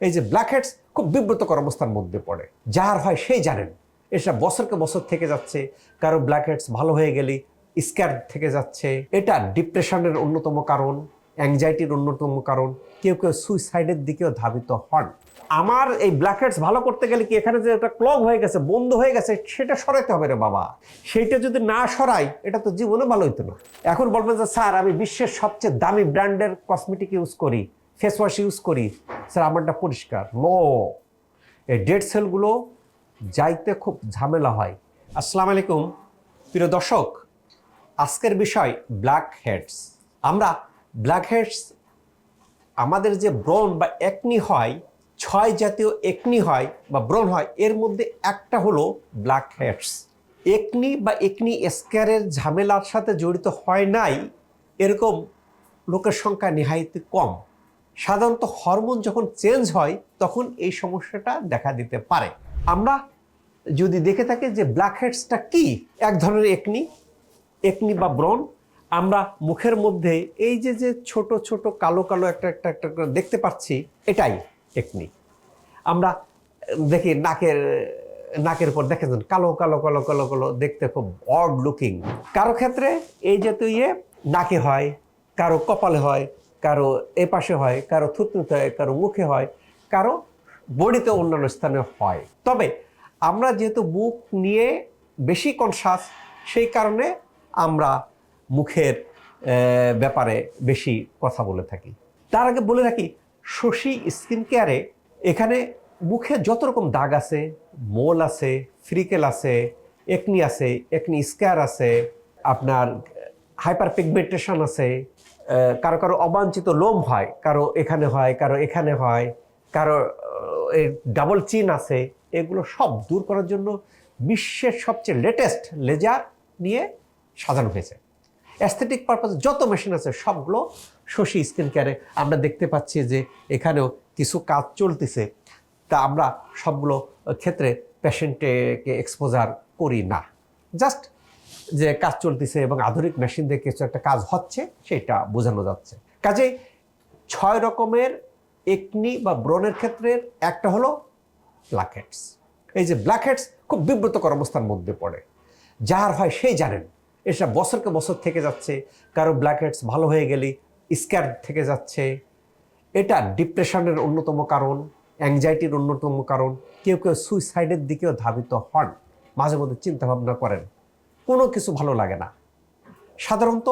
এই যে black heads খুব বিব্রতকর অবস্থার মধ্যে পড়ে। যার হয় সেই জানেন। এটা বছরকে বছর থেকে যাচ্ছে। কারও ব্ল্যাক হেডস ভালো হয়ে গেলে স্ক্যার থেকে যাচ্ছে। এটা ডিপ্রেশনের অন্যতম কারণ অ্যাংজাইটির অন্যতম কারণ। কেউ কেউ সুইসাইডের দিকেও ধাবিত হন। আমার এই ব্ল্যাক হেডস ভালো করতে গেলে কি এখানে যে একটা ক্লগ হয়ে গেছে, বন্ধ হয়ে গেছে, সেটা সরাইতে হবে রে বাবা। সেইটা যদি না সরাই, এটা তো জীবনে ভালো হইতো না। এখন বলবেন যে, স্যার, আমি বিশ্বের সবচেয়ে দামি ব্র্যান্ডের কসমেটিক ইউজ করি। ফেস ওয়াশ ইউজ করি, স্যার, আমারটা পরিষ্কার। নো এই ডেড সেলগুলো যাইতে খুব ঝামেলা হয়। আসসালামু আলাইকুম। প্রিয় দর্শক, আজকের বিষয় ব্ল্যাক হেডস আমরা ব্ল্যাক হেডস আমাদের যে ব্রণ বা একনি হয়, ছয় জাতীয় একনি হয় বা ব্রণ হয়, এর মধ্যে একটা হলো ব্ল্যাক হেডস একনি বা একনি স্ক্যারের ঝামেলার সাথে জড়িত হয় নাই, এরকম লোকের সংখ্যা নিহাইতে কম। সাধারণত হরমোন যখন চেঞ্জ হয়, তখন এই সমস্যাটা দেখা দিতে পারে। আমরা যদি দেখে থাকি যে ব্ল্যাক হেডসটা কি, এক ধরনের একনি একনি বা ব্রণ, আমরা মুখের মধ্যে এই যে যে ছোট ছোট, কালো কালো একটা একটা একটা দেখতে পাচ্ছি, এটাই একনি আমরা দেখি নাকের নাকের পর দেখেন, কালো কালো কালো কালো কালো দেখতে খুব অড লুকিং কারও ক্ষেত্রে এই জাতীয় ইয়ে নাকে হয়, কারও কপালে হয় কারও এ পাশে হয়, কারও থুতনিতে হয়, কারও মুখে হয়, কারও বডিতে অন্যান্য স্থানে হয়। তবে আমরা যেহেতু মুখ নিয়ে বেশি কনসাস সেই কারণে আমরা মুখের ব্যাপারে বেশি কথা বলে থাকি। তার আগে বলে রাখি, শশী স্কিন কেয়ারে এখানে মুখে যত রকম দাগ আছে, মোল আছে ফ্রিকেল আছে একনি আছে একনি স্কেয়ার আছে, আপনার হাইপার পিগমেন্টেশন আছে কারও কারও অবাঞ্ছিত লোম হয়, কারও এখানে হয়, কারও এখানে হয়, কারও ডাবল চিন আছে, এগুলো সব দূর করার জন্য বিশ্বের সবচেয়ে লেটেস্ট লেজার নিয়ে সাজানো হয়েছে। অ্যাস্থেটিক পারপাস যত মেশিন আছে, সবগুলো শশী স্কিন কেয়ারে আমরা দেখতে পাচ্ছি যে এখানেও কিছু কাজ চলতেছে। তা আমরা সবগুলো ক্ষেত্রে পেশেন্টকে এক্সপোজার করি না। জাস্ট যে কাজ চলতেছে এবং আধুনিক মেশিন দিয়ে কিছু একটা কাজ হচ্ছে, সেটা বোঝানো যাচ্ছে। কাজেই ছয় রকমের একনি বা ব্রণের ক্ষেত্রে একটা হলো ব্ল্যাক হেডস এই যে ব্ল্যাক হেডস খুব বিব্রতকর অবস্থার মধ্যে পড়ে। যার হয় সেই জানেন। এটা বছরকে বছর থেকে যাচ্ছে। কারও ব্ল্যাক হেডস ভালো হয়ে গেলে স্ক্যার থেকে যাচ্ছে। এটা ডিপ্রেশনের অন্যতম কারণ অ্যাংজাইটির অন্যতম কারণ। কেউ কেউ সুইসাইডের দিকেও ধাবিত হন। মাঝে মধ্যে চিন্তা ভাবনা করেন। কোনো কিছু ভালো লাগে না। সাধারণত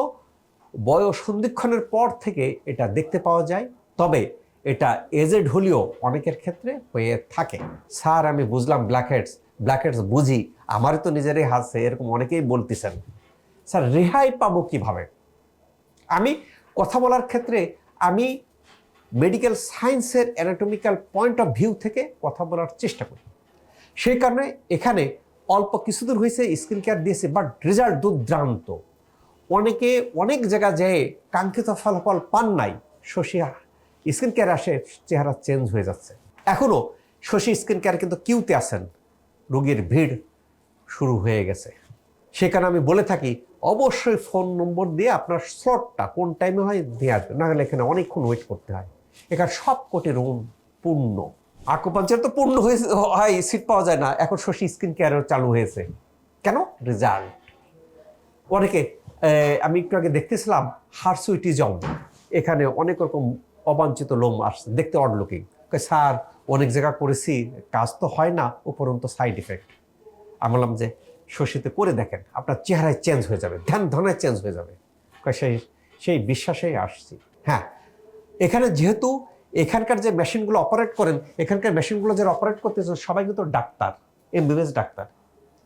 বয়স সন্ধিক্ষণের পর থেকে এটা দেখতে পাওয়া যায়, তবে এটা এজেড হলেও অনেকের ক্ষেত্রে হয়ে থাকে। স্যার, আমি বুঝলাম ব্ল্যাক হেডস ব্ল্যাক বুঝি, আমারই তো নিজেরই হাসছে এরকম অনেকেই বলতেছেন। স্যার, রেহাই পাবো কীভাবে? আমি কথা বলার ক্ষেত্রে আমি মেডিকেল সায়েন্সের অ্যানাটমিক্যাল পয়েন্ট অফ ভিউ থেকে কথা বলার চেষ্টা করি। সেই কারণে এখানে অল্প কিছুদূর হয়েছে স্কিন কেয়ার দিয়েছে বাট রেজাল্ট দুর্দ্রান্ত অনেকে অনেক জায়গা যেয়ে কাঙ্ক্ষিত ফলাফল পান নাই, শশী স্কিন কেয়ার আসে, চেহারা চেঞ্জ হয়ে যাচ্ছে। এখনও শশী স্কিন কেয়ার কিন্তু কিউতে আছেন, রোগীর ভিড় শুরু হয়ে গেছে। সেখানে আমি বলে থাকি, অবশ্যই ফোন নম্বর দিয়ে আপনার স্লটটা কোন টাইমে হয় দিয়ে না হলে এখানে অনেকক্ষণ ওয়েট করতে হয়। এখানে সব কোটি রুম পূর্ণ। আকুপাঞ্চার তো পূর্ণ হয়েছে, হয় সিট পাওয়া যায় না। এখন শশী স্কিন কেয়ারও চালু হয়েছে। কেন? রেজাল্ট অনেকে আমি একটু আগে দেখতেছিলাম, হারসুইটিজম। এখানে অনেক রকম অবাঞ্ছিত লোম আসছে। দেখতে অড লুকিং স্যার, অনেক জায়গা করেছি, কাজ তো হয় না, উপরন্ত সাইড ইফেক্ট আমি বললাম যে, শশীতে করে দেখেন, আপনার চেহারায় চেঞ্জ হয়ে যাবে, ধ্যান ধারণায় চেঞ্জ হয়ে যাবে। সেই সেই বিশ্বাসেই আসছি। হ্যাঁ এখানে যেহেতু এখানকার যে মেশিনগুলো অপারেট করেন, এখানকার মেশিনগুলো যারা অপারেট করতেছেন সবাই কিন্তু ডাক্তার এমবিবিএস ডাক্তার।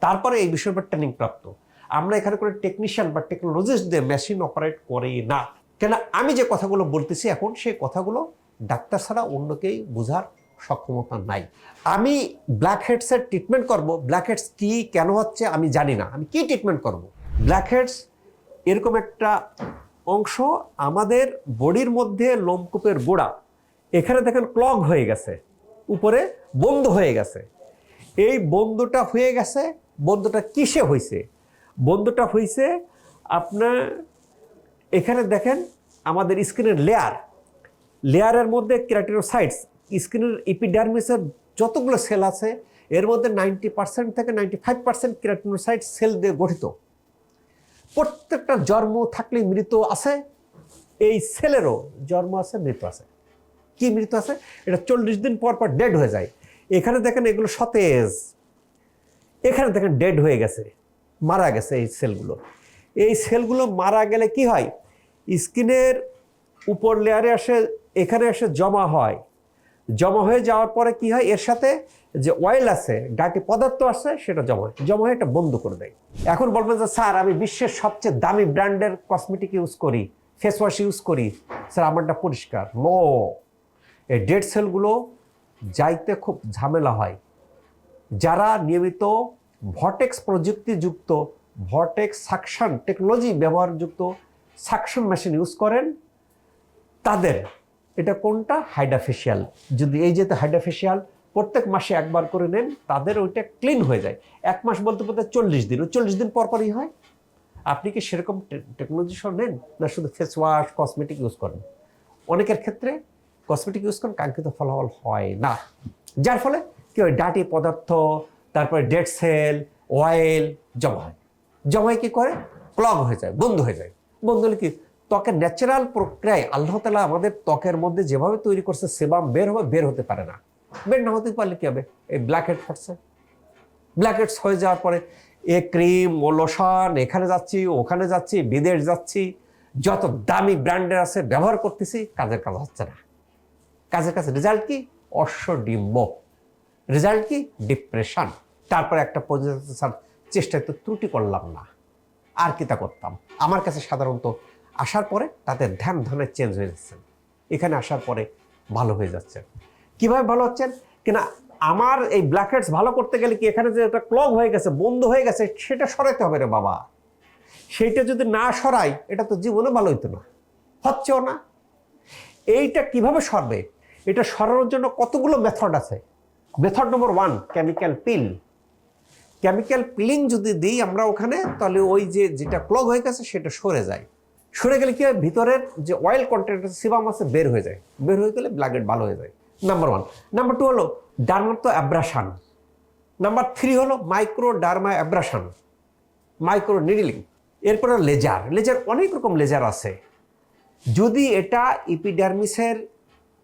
তারপরে এই উপর ট্রেনিং প্রাপ্ত। আমরা এখানে করে টেকনিশিয়ান বা টেকনোলজিস্ট দিয়ে মেশিন অপারেট করি না। কেন? আমি যে কথাগুলো বলতেছি এখন, সেই কথাগুলো ডাক্তার ছাড়া অন্যকেই বোঝার সক্ষমতা নাই। আমি ব্ল্যাক হেডসের ট্রিটমেন্ট করব। ব্ল্যাক হেডস কী, কেন হচ্ছে, আমি জানি না। আমি কি ট্রিটমেন্ট করব? ব্ল্যাক হেডস এরকম একটা অংশ আমাদের বডির মধ্যে লোমকূপের গোড়া এখানে দেখেন ক্লগ হয়ে গেছে, উপরে বন্ধ হয়ে গেছে। এই বন্ধটা হয়ে গেছে, বন্ধটা কিসে হয়েছে বন্ধটা হয়েছে আপনার, এখানে দেখেন আমাদের স্কিনের লেয়ার লেয়ারের মধ্যে ক্যারাটিনোসাইটস স্কিনের এপিডার্মিসের যতগুলো সেল আছে, এর মধ্যে নাইনটি পার্সেন্ট থেকে ninety five percent keratinocyte cell দিয়ে গঠিত। প্রত্যেকটা জন্ম থাকলে মৃত আছে, এই সেলেরও জন্ম আছে, মৃত আছে। কি মৃত আছে? এটা চল্লিশ দিন পর পর ডেড হয়ে যায়। এখানে দেখেন এগুলো সতেজ। এখানে দেখেন ডেড হয়ে গেছে। মারা গেছে এই সেলগুলো। এই সেলগুলো মারা গেলে কি হয়? স্কিনের উপর লেয়ারে আসে, এখানে এসে জমা হয়। জমা হয়ে যাওয়ার পরে কি হয়? এর সাথে যে অয়েল আছে ডাটি পদার্থ আছে, সেটা জমা হয়। জমা হয়ে এটা বন্ধ করে দেয়। এখন বলবেন যে, স্যার, আমি বিশ্বের সবচেয়ে দামি ব্র্যান্ডের কসমেটিক ইউজ করি ফেস ওয়াশ ইউজ করি। স্যার, আমারটা পরিষ্কার। নো এই ডেড সেলগুলো যাইতে খুব ঝামেলা হয়। যারা নিয়মিত ভটেক্স প্রযুক্তিযুক্ত ভটেক্স সাকশন টেকনোলজি ব্যবহারযুক্ত সাকশন মেশিন ইউজ করেন, তাদের এটা কোনটা? হাইডাফেশিয়াল যদি এই যেতে হাইডাফেশিয়াল প্রত্যেক মাসে একবার করে নেন, তাদের ওইটা ক্লিন হয়ে যায়। এক মাস বলতে বলতে চল্লিশ দিন, ওই চল্লিশ দিন পর পরই হয়। আপনি কি সেরকম টেকনোলজি সব নেন? না শুধু ফেস ওয়াশ কসমেটিক ইউজ করেন? অনেকের ক্ষেত্রে কসমেটিক ইউজ করেন, কাঙ্ক্ষিত ফলাফল হয় না। যার ফলে কি হয় ডাটি পদার্থ, তারপরে ডেড সেল অয়েল জমা হয়। জমায় কী করে? ক্লগ হয়ে যায়, বন্ধ হয়ে যায়। বন্ধ হলে কি? ত্বকের ন্যাচারাল প্রক্রিয়ায় আল্লাহ তালা আমাদের ত্বকের মধ্যে যেভাবে তৈরি করছে সেবাম বের হবে, বের হতে পারে না। বের না হতে পারলে কী হবে? এই ব্ল্যাক হেড ফাটছে। ব্ল্যাক হেডস হয়ে যাওয়ার পরে এ ক্রিম ও লোশন এখানে যাচ্ছি, ওখানে যাচ্ছি, বিদেশ যাচ্ছি, যত দামি ব্র্যান্ডের আছে, ব্যবহার করতেছি, কাজের কাজ হচ্ছে না। কাজের কাছে রেজাল্ট কি? অশ্বডিম্ব। রেজাল্ট কি? ডিপ্রেশন তারপরে একটা স্যার, চেষ্টায় তো ত্রুটি করলাম না। আর কি তা করতাম? আমার কাছে সাধারণত আসার পরে তাদের ধ্যান ধানের চেঞ্জ হয়ে যাচ্ছেন এখানে আসার পরে ভালো হয়ে যাচ্ছে। কীভাবে ভালো হচ্ছেন কিনা আমার এই ব্ল্যাক ব্ল্যাকহেডস ভালো করতে গেলে কি এখানে যে একটা ক্লগ হয়ে গেছে, বন্ধ হয়ে গেছে, সেটা সরাইতে হবে রে বাবা। সেইটা যদি না সরাই, এটা তো জীবনে ভালো হইতো না। হচ্ছেও না। এইটা কীভাবে সরবে? এটা সরানোর জন্য কতগুলো মেথড আছে? Method number one chemical peel chemical peeling যদি দিই আমরা ওখানে, তাহলে ওই যে যেটা ক্লগ হয়ে গেছে সেটা সরে যায়। সরে গেলে কি হয়? ভিতরের যে অয়েল কন্টেন্ট সিবাম আছে, বের হয়ে যায়। বের হয়ে গেলে ব্লাগেট ভালো হয়ে যায়। নাম্বার ওয়ান নাম্বার টু হলো ডার্মাটো অ্যাব্রাশন নাম্বার থ্রি হলো মাইক্রো ডার্মা অ্যাব্রাশন মাইক্রো নিডলিং এরপরে লেজার লেজার অনেক রকম লেজার আছে। যদি এটা ইপিডার্মিসের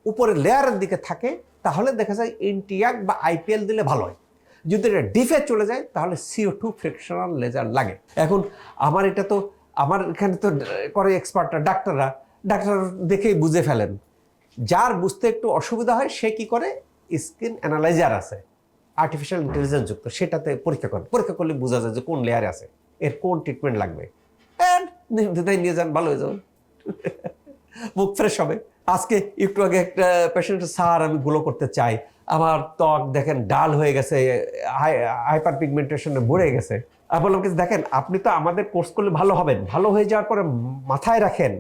উপরে লেয়ারের দিকে থাকে, তাহলে দেখা যায় ইনটিয়াক বা আইপিএল দিলে ভালো হয়। যদি এটা ডিফে চলে যায়, তাহলে সিও টু ফ্রিকশনাল লেজার লাগে। এখন আমার এটা তো, আমার এখানে তো করে এক্সপার্টরা ডাক্তাররা, ডাক্তার দেখেই বুঝে ফেলেন। যার বুঝতে একটু অসুবিধা হয়, সে কি করে? স্কিন অ্যানালাইজার আছে আর্টিফিশিয়াল ইন্টেলিজেন্স যুক্ত, সেটাতে পরীক্ষা করে। পরীক্ষা করলে বোঝা যায় যে কোন লেয়ারে আছে, এর কোন ট্রিটমেন্ট লাগবে। অ্যান্ড নিয়ে যান, ভালো হয়ে যাবেন মুখ ফ্রেশ হবে। আজকে একটু আগে একটা পেশেন্ট স্যার, আমি গুলো করতে চাই। আমার ত্বক দেখেন ডাল হয়ে গেছে হাইপার পিগমেন্টেশনে ভরে গেছে। আমি বললাম কি, দেখেন, আপনি তো আমাদের কোর্স করলে ভালো হবেন। ভালো হয়ে যাওয়ার পরে মাথায় রাখেন।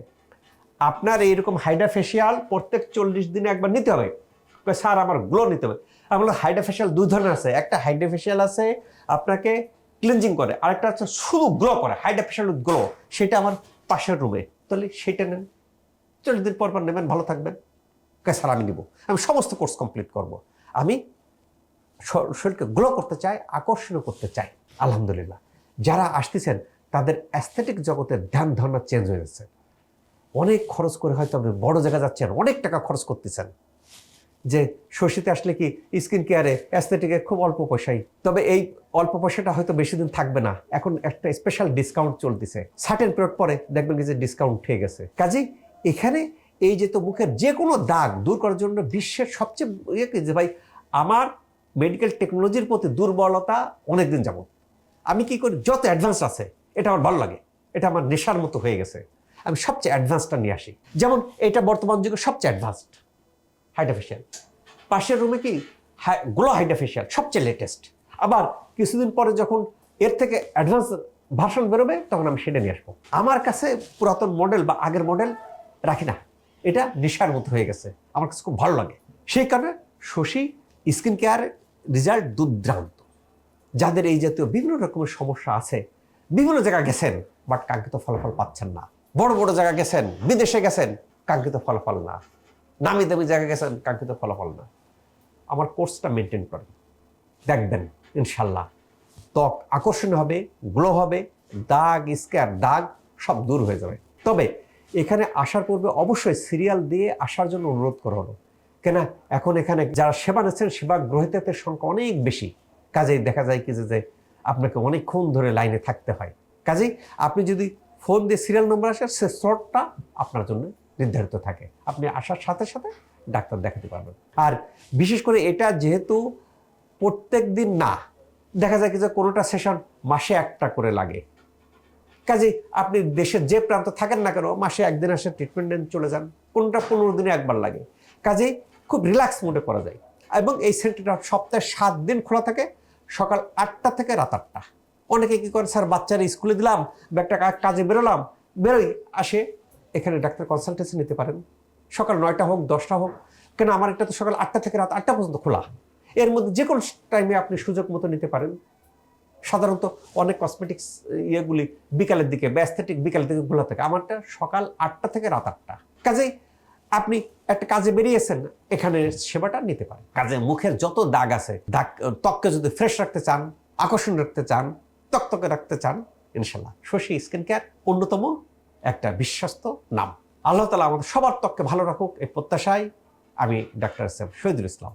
আপনার এইরকম হাইডা ফেসিয়াল প্রত্যেক চল্লিশ দিনে একবার নিতে হবে। স্যার, আমার গ্লো নিতে হবে। আমি বললাম হাইডা ফেসিয়াল দুই ধরনের আছে। একটা হাইডা ফেসিয়াল আছে আপনাকে ক্লিনজিং করে, আরেকটা হচ্ছে শুধু গ্লো করে হাইডা ফেসিয়াল গ্লো সেটা আমার পাশের রুমে তাহলে সেটা নেন। চল্লিশ দিন পর পর নেবেন, ভালো থাকবেন। কে আমি নিব। আমি সমস্ত কোর্স কমপ্লিট করব। আমি শরীরকে গ্লো করতে চাই, আকর্ষণীয় করতে চাই, আলহামদুলিল্লাহ। যারা আসতেছেন, তাদের অ্যাস্থেটিক জগতের ধ্যান ধারণা চেঞ্জ হয়ে যাচ্ছে অনেক খরচ করে হয়তো আপনি বড় জায়গা যাচ্ছেন, অনেক টাকা খরচ করতেছেন। যে শশীতে আসলে কি স্কিন কেয়ারে অ্যাস্থেটিকে খুব অল্প পয়সাই? তবে এই অল্প পয়সাটা হয়তো বেশি দিন থাকবে না। এখন একটা স্পেশাল ডিসকাউন্ট চলতেছে। সার্টেন পিরিয়ড পরে দেখবেন যে ডিসকাউন্ট উঠে গেছে। কাজেই এখানে এই যে তো মুখের যে কোনো দাগ দূর করার জন্য বিশ্বের সবচেয়ে ইয়ে যে ভাই, আমার মেডিকেল টেকনোলজির প্রতি দুর্বলতা অনেকদিন যাবত আমি কি করি? যত অ্যাডভান্স আছে, এটা আমার ভালো লাগে। এটা আমার নেশার মতো হয়ে গেছে। আমি সবচেয়ে অ্যাডভান্সটা নিয়ে আসি। যেমন এটা বর্তমান যুগে সবচেয়ে অ্যাডভান্সড হাইড্রাফেশিয়াল পাশের রুমে কি? হাই গ্লো হাইড্রাফেশিয়াল সবচেয়ে লেটেস্ট আবার কিছুদিন পরে যখন এর থেকে অ্যাডভান্স ভার্সন বেরোবে, তখন আমি সেটা নিয়ে আসব। আমার কাছে পুরাতন মডেল বা আগের মডেল রাখি না। এটা নেশার মতো হয়ে গেছে। আমার কাছে খুব ভালো লাগে। সেই কারণে শশী স্কিন কেয়ার রেজাল্ট দুর্দ্রান্ত যাদের এই জাতীয় বিভিন্ন রকমের সমস্যা আছে, বিভিন্ন জায়গায় গেছেন বাট কাঙ্ক্ষিত ফলাফল পাচ্ছেন না। বড় বড় জায়গা গেছেন, বিদেশে গেছেন, কাঙ্ক্ষিত ফলাফল না। নামি দামি জায়গায় গেছেন, কাঙ্ক্ষিত ফলাফল না। আমার কোর্সটা মেনটেন করেন। দেখবেন, ইনশাল্লাহ। ত্বক আকর্ষণ হবে গ্লো হবে, দাগ স্ক্যার দাগ সব দূর হয়ে যাবে। তবে এখানে আসার পূর্বে অবশ্যই সিরিয়াল দিয়ে আসার জন্য অনুরোধ করা হলো। কেন এখন এখানে যারা সেবা নিচ্ছেন, সেবা গ্রহীতাদের সংখ্যা অনেক বেশি। কাজেই দেখা যায় কি যে আপনাকে অনেকক্ষণ ধরে লাইনে থাকতে হয়। কাজেই আপনি যদি ফোন দিয়ে সিরিয়াল নম্বর আসে সে স্লটটা আপনার জন্য নির্ধারিত থাকে। আপনি আসার সাথে সাথে ডাক্তার দেখাতে পারবেন। আর বিশেষ করে এটা যেহেতু প্রত্যেক দিন না, দেখা যায় কি যে কোনোটা সেশন মাসে একটা করে লাগে। কাজেই আপনি দেশের যে প্রান্ত থাকেন না কেন, মাসে একদিন আসে ট্রিটমেন্ট নেন, চলে যান। কোনটা পনেরো দিনে একবার লাগে। কাজেই খুব রিল্যাক্স মোডে করা যায়। এবং এই সেন্টারটা সপ্তাহে সাত দিন খোলা থাকে, সকাল আটটা থেকে রাত আটটা। অনেকে কী করে স্যার, বাচ্চারা স্কুলে দিলাম বা একটা কাজে বেরোলাম। বেরোই আসে, এখানে ডাক্তার কনসালটেন্সি নিতে পারেন। সকাল নয়টা হোক, দশটা হোক, কেন আমার এটা তো সকাল আটটা থেকে রাত আটটা পর্যন্ত খোলা। এর মধ্যে যে কোনো টাইমে আপনি সুযোগ মতো নিতে পারেন। সাধারণত অনেক কসমেটিক্স ইয়েগুলি বিকালের দিকে ব্যস্তেটিক বিকালের দিকে খোলা থাকে। আমারটা সকাল আটটা থেকে রাত আটটা। কাজেই আপনি একটা কাজে বেরিয়েছেন, এখানে সেবাটা নিতে পারেন। কাজে মুখের যত দাগ আছে, দাগ, ত্বককে যদি ফ্রেশ রাখতে চান, আকর্ষণ রাখতে চান তকতকে রাখতে চান, ইনশাল্লাহ। শশী স্কিন কেয়ার অন্যতম একটা বিশ্বস্ত নাম। আল্লাহ তালা আমাদের সবার ত্বককে ভালো রাখুক এই প্রত্যাশায় আমি ডাক্তার সাহেব শহীদুল ইসলাম।